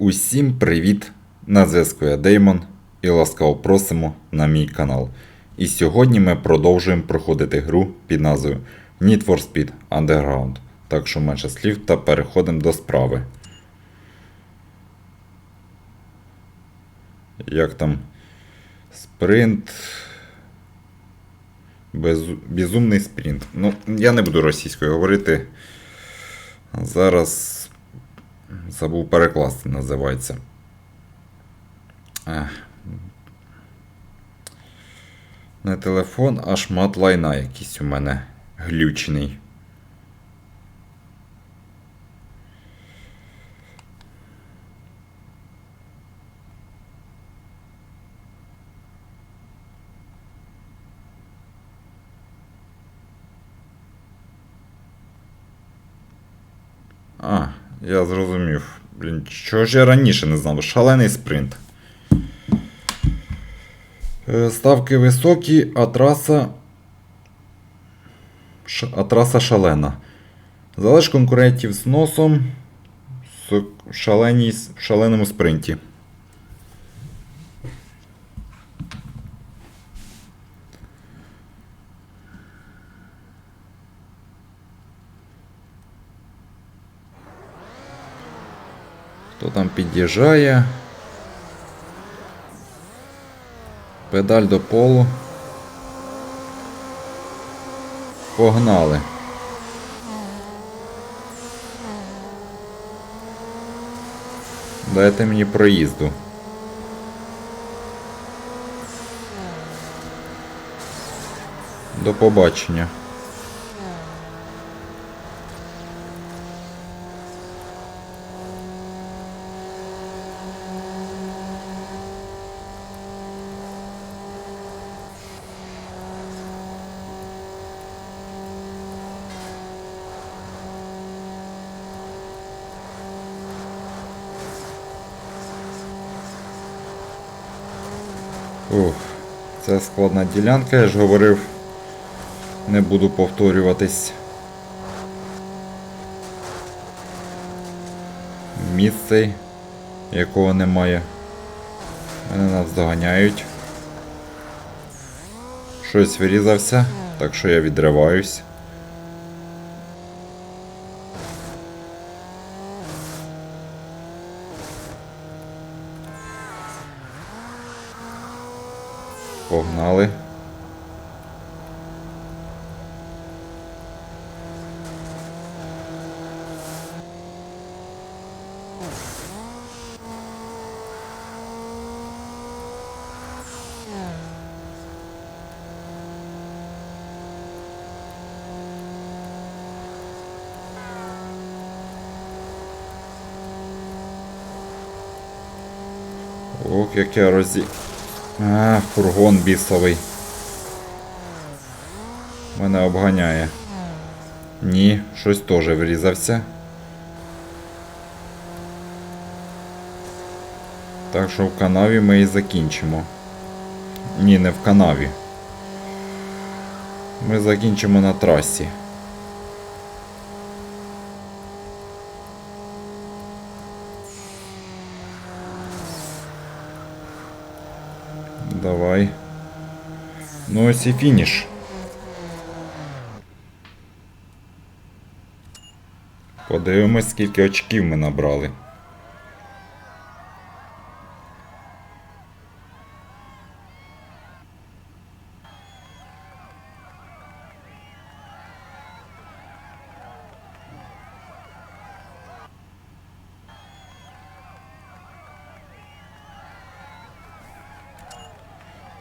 Усім привіт! На зв'язку я Деймон і ласкаво просимо на мій канал. І сьогодні ми продовжуємо проходити гру під назвою Need for Speed Underground. Так що менше слів та переходимо до справи. Як там спринт. Без... Безумний спринт. Ну, я не буду російською говорити. Зараз забув перекласти, називається. Не телефон, а шмат лайна якийсь у мене глючний. А, я зрозумів. Блін, чого ж я раніше не знав? Шалений спринт. Е, Ставки високі, а траса. А траса шалена. Залиш конкурентів з носом в шаленому спринті. Хто там під'їжджає? Педаль до полу. Погнали. Дайте мені проїзду. До побачення. Ух, це складна ділянка, я ж говорив, не буду повторюватись. Місце, якого немає. Вони нас доганяють. Щось вирізався, так що я відриваюсь. Погнали. Ох, як я розі... А, фургон бісовий. Мене обганяє. Ні, щось теж врізався. Так що в канаві ми і закінчимо. Ні, не в канаві. Ми закінчимо на трасі. Давай. Ну ось і фініш. Подивимось, скільки очків ми набрали.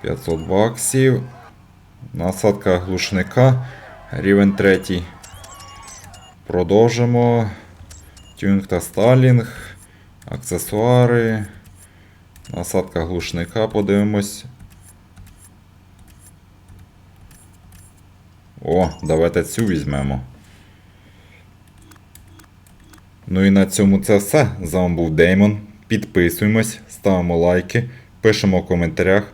П'ятсот баксів. Насадка глушника. Рівень третій. Продовжимо. Тюнінг та сталінг. Аксесуари. Насадка глушника, подивимось. О, давайте цю візьмемо. Ну і на цьому це все. З вами був Деймон. Підписуємось, ставимо лайки, пишемо в коментарях.